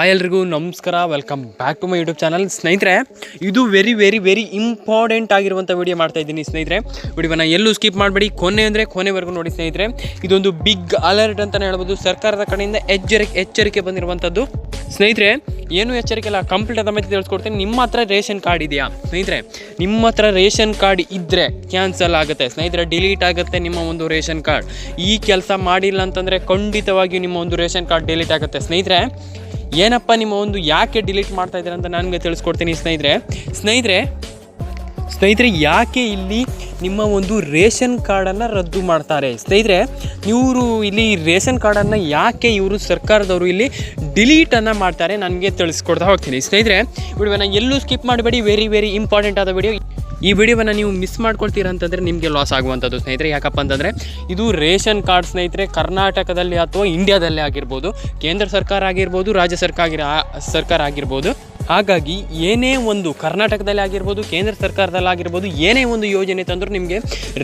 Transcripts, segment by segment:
Hi ಎಲ್ರಿಗೂ, ನಮಸ್ಕಾರ. Welcome back to my YouTube channel ಸ್ನೇಹಿತರೆ, ಇದು ವೆರಿ ವೆರಿ ವೆರಿ ಇಂಪಾರ್ಟೆಂಟ್ ಆಗಿರುವಂಥ ವಿಡಿಯೋ ಮಾಡ್ತಾ ಇದ್ದೀನಿ ಸ್ನೇಹಿತರೆ. ವಿಡಿಯೋನ ಎಲ್ಲೂ ಸ್ಕಿಪ್ ಮಾಡಬೇಡಿ. ಕೊನೆ ಅಂದರೆ ಕೊನೆವರೆಗೂ ನೋಡಿ ಸ್ನೇಹಿತರೆ. ಇದೊಂದು ಬಿಗ್ ಅಲರ್ಟ್ ಅಂತಲೇ ಹೇಳ್ಬೋದು. ಸರ್ಕಾರದ ಕಡೆಯಿಂದ ಎಚ್ಚರಿಕೆ ಎಚ್ಚರಿಕೆ ಬಂದಿರುವಂಥದ್ದು. ಸ್ನೇಹಿತರೆ, ಏನು ಎಚ್ಚರಿಕೆ ಇಲ್ಲ. ಕಂಪ್ಲೀಟ್ ಅದ ಮೇಲೆ ತಿಳಿಸ್ಕೊಡ್ತೀನಿ. ನಿಮ್ಮ ಹತ್ರ ರೇಷನ್ ಕಾರ್ಡ್ ಇದೆಯಾ? ಸ್ನೇಹಿತರೆ, ನಿಮ್ಮ ಹತ್ರ ರೇಷನ್ ಕಾರ್ಡ್ ಇದ್ದರೆ ಕ್ಯಾನ್ಸಲ್ ಆಗುತ್ತೆ. ಸ್ನೇಹಿತರೆ ಡಿಲೀಟ್ ಆಗುತ್ತೆ ನಿಮ್ಮ ಒಂದು ರೇಷನ್ ಕಾರ್ಡ್. ಈ ಕೆಲಸ ಮಾಡಿಲ್ಲ ಅಂತಂದರೆ ಖಂಡಿತವಾಗಿಯೂ ನಿಮ್ಮ ಒಂದು ರೇಷನ್ ಕಾರ್ಡ್ ಡಿಲೀಟ್ ಆಗುತ್ತೆ. ಸ್ನೇಹಿತರೆ ಏನಪ್ಪ ನಿಮ್ಮ ಒಂದು ಯಾಕೆ ಡಿಲೀಟ್ ಮಾಡ್ತಾ ಇದ್ದಾರೆ ಅಂತ ನನಗೆ ತಿಳಿಸ್ಕೊಡ್ತೀನಿ ಸ್ನೇಹಿತರೆ. ಸ್ನೇಹಿತರೆ ಸ್ನೇಹಿತರೆ ಯಾಕೆ ಇಲ್ಲಿ ನಿಮ್ಮ ಒಂದು ರೇಷನ್ ಕಾರ್ಡನ್ನು ರದ್ದು ಮಾಡ್ತಾರೆ? ಸ್ನೇಹಿತರೆ, ಇವರು ಇಲ್ಲಿ ರೇಷನ್ ಕಾರ್ಡನ್ನು ಯಾಕೆ ಇವರು ಸರ್ಕಾರದವರು ಇಲ್ಲಿ ಡಿಲೀಟನ್ನು ಮಾಡ್ತಾರೆ? ನನಗೆ ತಿಳಿಸ್ಕೊಡ್ತಾ ಹೋಗ್ತೀನಿ. ಸ್ನೇಹಿತರೆ, ವಿಡಿಯೋನ ಎಲ್ಲೂ ಸ್ಕಿಪ್ ಮಾಡಬೇಡಿ. ವೆರಿ ವೆರಿ ಇಂಪಾರ್ಟೆಂಟ್ ಆದ ವಿಡಿಯೋ ಈ ವಿಡಿಯೋವನ್ನು ನೀವು ಮಿಸ್ ಮಾಡ್ಕೊಳ್ತೀರಾ ಅಂತಂದರೆ ನಿಮಗೆ ಲಾಸ್ ಆಗುವಂಥದ್ದು ಸ್ನೇಹಿತರೆ. ಯಾಕಪ್ಪ ಅಂತಂದರೆ ಇದು ರೇಷನ್ ಕಾರ್ಡ್ ಸ್ನೇಹಿತರೆ, ಕರ್ನಾಟಕದಲ್ಲಿ ಅಥವಾ ಇಂಡಿಯಾದಲ್ಲೇ ಆಗಿರ್ಬೋದು, ಕೇಂದ್ರ ಸರ್ಕಾರ ಆಗಿರ್ಬೋದು, ರಾಜ್ಯ ಸರ್ಕಾರ ಆಗಿರ ಸರ್ಕಾರ ಆಗಿರ್ಬೋದು. ಹಾಗಾಗಿ ಏನೇ ಒಂದು ಕರ್ನಾಟಕದಲ್ಲಿ ಆಗಿರ್ಬೋದು, ಕೇಂದ್ರ ಸರ್ಕಾರದಲ್ಲಿ ಆಗಿರ್ಬೋದು, ಏನೇ ಒಂದು ಯೋಜನೆ ತಂದರೂ ನಿಮಗೆ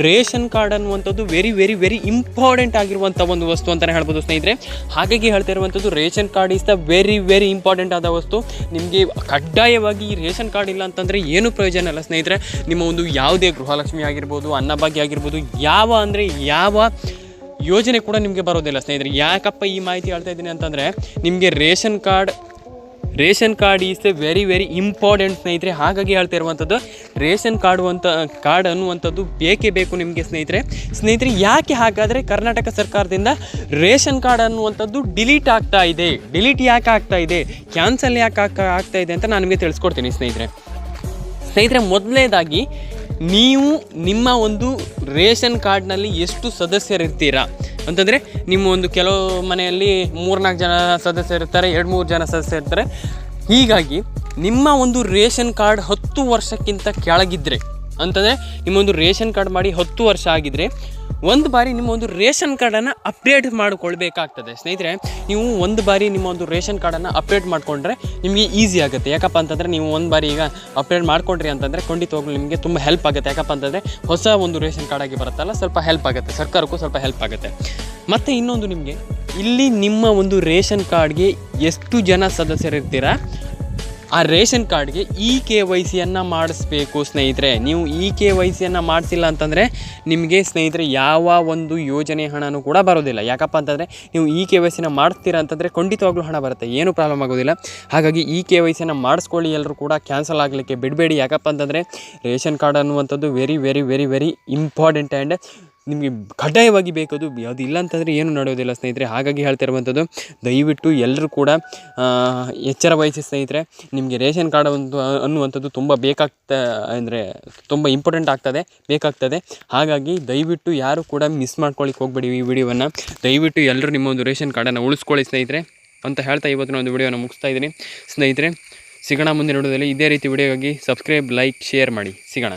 ರೇಷನ್ ಕಾರ್ಡ್ ಅನ್ನುವಂಥದ್ದು ವೆರಿ ವೆರಿ ವೆರಿ ಇಂಪಾರ್ಟೆಂಟ್ ಆಗಿರುವಂಥ ಒಂದು ವಸ್ತು ಅಂತಲೇ ಹೇಳ್ಬೋದು ಸ್ನೇಹಿತರೆ. ಹಾಗಾಗಿ ಹೇಳ್ತಾ ಇರುವಂಥದ್ದು ration card is the very very important ಆದ ವಸ್ತು. ನಿಮಗೆ ಕಡ್ಡಾಯವಾಗಿ ಈ ರೇಷನ್ ಕಾರ್ಡ್ ಇಲ್ಲ ಅಂತಂದರೆ ಏನು ಪ್ರಯೋಜನ ಇಲ್ಲ ಸ್ನೇಹಿತರೆ. ನಿಮ್ಮ ಒಂದು ಯಾವುದೇ ಗೃಹಲಕ್ಷ್ಮಿ ಆಗಿರ್ಬೋದು, ಅನ್ನಭಾಗ್ಯ ಆಗಿರ್ಬೋದು, ಯಾವ ಅಂದರೆ ಯಾವ ಯೋಜನೆ ಕೂಡ ನಿಮಗೆ ಬರೋದಿಲ್ಲ ಸ್ನೇಹಿತರೆ. ಯಾಕಪ್ಪ ಈ ಮಾಹಿತಿ ಹೇಳ್ತಾ ಇದ್ದೀನಿ ಅಂತಂದರೆ, ನಿಮಗೆ ration card ration card is a very very important ಸ್ನೇಹಿತರೆ. ಹಾಗಾಗಿ ಹೇಳ್ತಾ ಇರುವಂಥದ್ದು, ರೇಷನ್ ಕಾರ್ಡು ಅಂತ, ಕಾರ್ಡ್ ಅನ್ನುವಂಥದ್ದು ಬೇಕೇ ಬೇಕು ನಿಮಗೆ ಸ್ನೇಹಿತರೆ? ಸ್ನೇಹಿತರೆ, ಯಾಕೆ ಹಾಗಾದರೆ ಕರ್ನಾಟಕ ಸರ್ಕಾರದಿಂದ ರೇಷನ್ ಕಾರ್ಡ್ ಅನ್ನುವಂಥದ್ದು ಡಿಲೀಟ್ ಆಗ್ತಾ ಇದೆ? ಡಿಲೀಟ್ ಯಾಕೆ ಆಗ್ತಾ ಇದೆ? ಕ್ಯಾನ್ಸಲ್ ಯಾಕೆ ಆಗ್ತಾ ಇದೆ ಅಂತ ನಾನು ನಿಮಗೆ ತಿಳಿಸ್ಕೊಡ್ತೀನಿ ಸ್ನೇಹಿತರೆ. ಸ್ನೇಹಿತರೆ, ಮೊದಲನೇದಾಗಿ ನೀವು ನಿಮ್ಮ ಒಂದು ರೇಷನ್ ಕಾರ್ಡ್ನಲ್ಲಿ ಎಷ್ಟು ಸದಸ್ಯರಿರ್ತೀರಾ? ಅಂತಂದರೆ ನಿಮ್ಮ ಒಂದು ಕೆಲವು ಮನೆಯಲ್ಲಿ ಮೂರ್ನಾಲ್ಕು ಜನ ಸದಸ್ಯರಿರ್ತಾರೆ ಎರಡು ಮೂರು ಜನ ಸದಸ್ಯರಿರ್ತಾರೆ ಹೀಗಾಗಿ ನಿಮ್ಮ ಒಂದು ರೇಷನ್ ಕಾರ್ಡ್ ಹತ್ತು ವರ್ಷಕ್ಕಿಂತ ಕೆಳಗಿದ್ದರೆ ಅಂತಂದರೆ ನಿಮ್ಮೊಂದು ರೇಷನ್ ಕಾರ್ಡ್ ಮಾಡಿ ಹತ್ತು ವರ್ಷ ಆಗಿದ್ದರೆ ಒಂದು ಬಾರಿ ನಿಮ್ಮ ಒಂದು ರೇಷನ್ ಕಾರ್ಡನ್ನು ಅಪ್ಡೇಟ್ ಮಾಡಿಕೊಳ್ಬೇಕಾಗ್ತದೆ. ಸ್ನೇಹಿತರೆ, ನೀವು ಒಂದು ಬಾರಿ ನಿಮ್ಮ ಒಂದು ರೇಷನ್ ಕಾರ್ಡನ್ನು ಅಪ್ಡೇಟ್ ಮಾಡಿಕೊಂಡ್ರೆ ನಿಮಗೆ ಈಸಿ ಆಗುತ್ತೆ. ಯಾಕಪ್ಪ ಅಂತಂದರೆ ನೀವು ಒಂದು ಬಾರಿ ಈಗ ಅಪ್ಡೇಟ್ ಮಾಡಿಕೊಂಡ್ರಿ ಅಂತಂದರೆ ಖಂಡಿತವಾಗ್ಲೂ ನಿಮಗೆ ತುಂಬ ಹೆಲ್ಪ್ ಆಗುತ್ತೆ. ಯಾಕಪ್ಪ ಅಂತಂದರೆ ಹೊಸ ಒಂದು ರೇಷನ್ ಕಾರ್ಡ್ ಆಗಿ ಬರುತ್ತಲ್ಲ, ಸ್ವಲ್ಪ ಹೆಲ್ಪ್ ಆಗುತ್ತೆ. ಸರ್ಕಾರಕ್ಕೂ ಸ್ವಲ್ಪ ಹೆಲ್ಪ್ ಆಗುತ್ತೆ. ಮತ್ತು ಇನ್ನೊಂದು ನಿಮಗೆ, ಇಲ್ಲಿ ನಿಮ್ಮ ಒಂದು ರೇಷನ್ ಕಾರ್ಡ್ಗೆ ಎಷ್ಟು ಜನ ಸದಸ್ಯರಿರ್ತೀರಾ? ಆ ರೇಷನ್ ಕಾರ್ಡ್ಗೆ ಇ ಕೆ ವೈ ಸಿಯನ್ನು ಮಾಡಿಸ್ಬೇಕು ಸ್ನೇಹಿತರೆ. ನೀವು ಇ ಕೆ ವೈ ಸಿಯನ್ನು ಮಾಡಿಸಿಲ್ಲ ಅಂತಂದರೆ ನಿಮಗೆ ಸ್ನೇಹಿತರೆ ಯಾವ ಒಂದು ಯೋಜನೆ ಹಣನೂ ಕೂಡ ಬರೋದಿಲ್ಲ. ಯಾಕಪ್ಪ ಅಂತಂದರೆ ನೀವು ಇ ಕೆ ವೈ ಸಿನ ಮಾಡಿಸ್ತೀರ ಅಂತಂದರೆ ಖಂಡಿತವಾಗ್ಲೂ ಹಣ ಬರುತ್ತೆ. ಏನೂ ಪ್ರಾಬ್ಲಮ್ ಆಗೋದಿಲ್ಲ. ಹಾಗಾಗಿ ಇ ಕೆ ವೈ ಸಿಯನ್ನು ಮಾಡಿಸ್ಕೊಳ್ಳಿ. ಎಲ್ಲರೂ ಕೂಡ ಕ್ಯಾನ್ಸಲ್ ಆಗಲಿಕ್ಕೆ ಬಿಡಬೇಡಿ. ಯಾಕಪ್ಪ ಅಂತಂದರೆ ರೇಷನ್ ಕಾರ್ಡ್ ಅನ್ನುವಂಥದ್ದು very very very very important and ನಿಮಗೆ ಕಡ್ಡಾಯವಾಗಿ ಬೇಕದು ಅದು ಇಲ್ಲ ಅಂತಂದರೆ ಏನು ನಡೆಯೋದಿಲ್ಲ ಸ್ನೇಹಿತರೆ. ಹಾಗಾಗಿ ಹೇಳ್ತಿರುವಂಥದ್ದು ದಯವಿಟ್ಟು ಎಲ್ಲರೂ ಕೂಡ ಎಚ್ಚರ ವಹಿಸಿ ಸ್ನೇಹಿತರೆ. ನಿಮಗೆ ರೇಷನ್ ಕಾರ್ಡ್ ಒಂದು, ಅನ್ನುವಂಥದ್ದು ತುಂಬ ಬೇಕಾಗ್ತ, ಅಂದರೆ ತುಂಬ ಇಂಪಾರ್ಟೆಂಟ್ ಆಗ್ತದೆ, ಬೇಕಾಗ್ತದೆ. ಹಾಗಾಗಿ ದಯವಿಟ್ಟು ಯಾರು ಕೂಡ ಮಿಸ್ ಮಾಡ್ಕೊಳ್ಳಿಕ್ಕೆ ಹೋಗಬೇಡಿ ಈ ವಿಡಿಯೋವನ್ನು. ದಯವಿಟ್ಟು ಎಲ್ಲರೂ ನಿಮ್ಮ ಒಂದು ರೇಷನ್ ಕಾರ್ಡನ್ನು ಉಳಿಸ್ಕೊಳ್ಳಿ ಸ್ನೇಹಿತರೆ. ಅಂತ ಹೇಳ್ತಾ ಇವತ್ತಿನ ಒಂದು ವಿಡಿಯೋನ ಮುಗಿಸ್ತಾ ಇದ್ದೀನಿ. ಸ್ನೇಹಿತರೆ, ಸಿಗೋಣ ಮುಂದಿನ ವಿಡಿಯೋದಲ್ಲಿ ಇದೇ ರೀತಿ ವಿಡಿಯೋಗಾಗಿ ಸಬ್ಸ್ಕ್ರೈಬ್, ಲೈಕ್, ಶೇರ್ ಮಾಡಿ. ಸಿಗೋಣ.